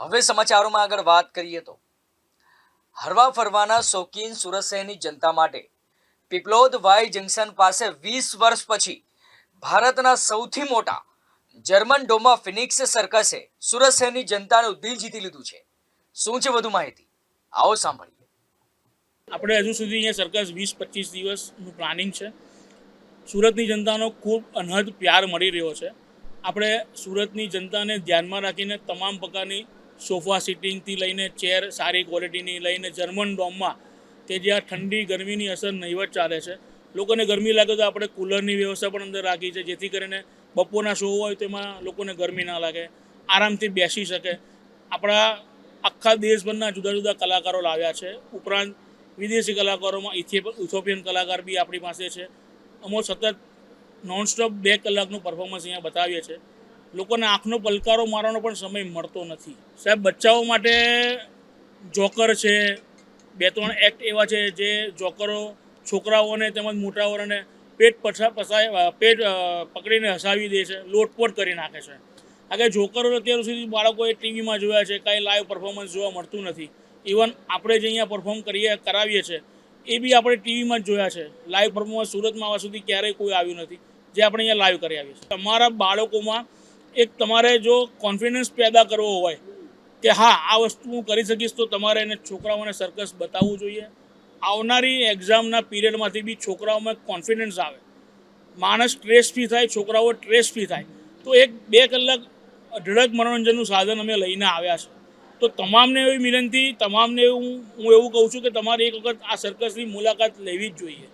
હવે સમાચારોમાં આગળ વાત કરીએ તો. હરવા ફરવાના શોખીન સુરત શહેરની જનતા માટે પીપલોદ વાય જંકશન પાસે વીસ વર્ષ પછી ભારતના સૌથી મોટા જર્મન ડોમા ફિનિક્સ સર્કસે સુરત શહેરની જનતાનું દિલ જીતી લીધું છે. શું છે વધુ માહિતી? આવો સાંભળીએ. આપણે હજુ સુધી અહીંયા સર્કસ વીસ પચીસ દિવસનું પ્લાનિંગ છે. સુરતની જનતાનો ખૂબ અનહદ પ્યાર મળી રહ્યો છે. આપણે સુરતની જનતાને ધ્યાનમાં રાખીને તમામ પ્રકારની સોફા સિટિંગથી લઈને ચેર સારી ક્વોલિટીની લઈને જર્મન ડોમમાં તે જ્યાં ઠંડી ગરમીની અસર નહીવત ચાલે છે. લોકોને ગરમી લાગે તો આપણે કુલરની વ્યવસ્થા પણ અંદર રાખી છે, જેથી કરીને બપોરના શો હોય તેમાં લોકોને ગરમી ના લાગે, આરામથી બેસી શકે. આપણા આખા દેશભરના જુદા જુદા કલાકારો લાવ્યા છે. ઉપરાંત વિદેશી કલાકારોમાં ઇથોપિયન કલાકાર બી આપણી પાસે છે. અમો સતત નોનસ્ટોપ બે કલાકનું પરફોર્મન્સ અહીંયા બતાવીએ છીએ લોકોને આંખનો પલકારો મારવાનો પણ સમય મળતો નથી. સાહેબ, બચ્ચાઓ માટે જોકર છે. બે ત્રણ એક્ટ એવા છે જે જોકરો છોકરાઓને તેમજ મોટાઓને પેટ પછા, પસાય પેટ પકડીને હસાવી દે છે, લોટપોટ કરી નાખે છે. આગળ જોકરો અત્યાર સુધી બાળકોએ ટીવીમાં જોયા છે, કાંઈ લાઈવ પરફોર્મન્સ જોવા મળતું નથી. ઇવન આપણે જે અહીંયા પરફોર્મ કરીએ, કરાવીએ છીએ એ બી આપણે ટીવીમાં જ જોયા છે. લાઈવ પરફોર્મન્સ સુરતમાં આવા સુધી ક્યારેય કોઈ આવ્યું નથી. જે આપણે અહીંયા લાઈવ કરી આવીએ છીએ. તમારા બાળકોમાં એક તમારે જો કોન્ફિડન્સ પેદા કરવો હોય કે હા, આ વસ્તુ હું કરી શકીશ, તો તમારે એને છોકરાઓને સર્કસ બતાવવું જોઈએ. આવનારી એક્ઝામના પીરિયડમાંથી બી છોકરાઓમાં કોન્ફિડન્સ આવે. માણસ સ્ટ્રેસ ફ્રી થાય, છોકરાઓ સ્ટ્રેસ ફ્રી થાય. તો એક બે કલાક અઢળક મનોરંજનનું સાધન અમે લઈને આવ્યા છે. તો તમામને એવી વિનંતી તમામને એવું હું એવું કહું છું કે તમારે એક વખત આ સર્કસની મુલાકાત લેવી જ જોઈએ.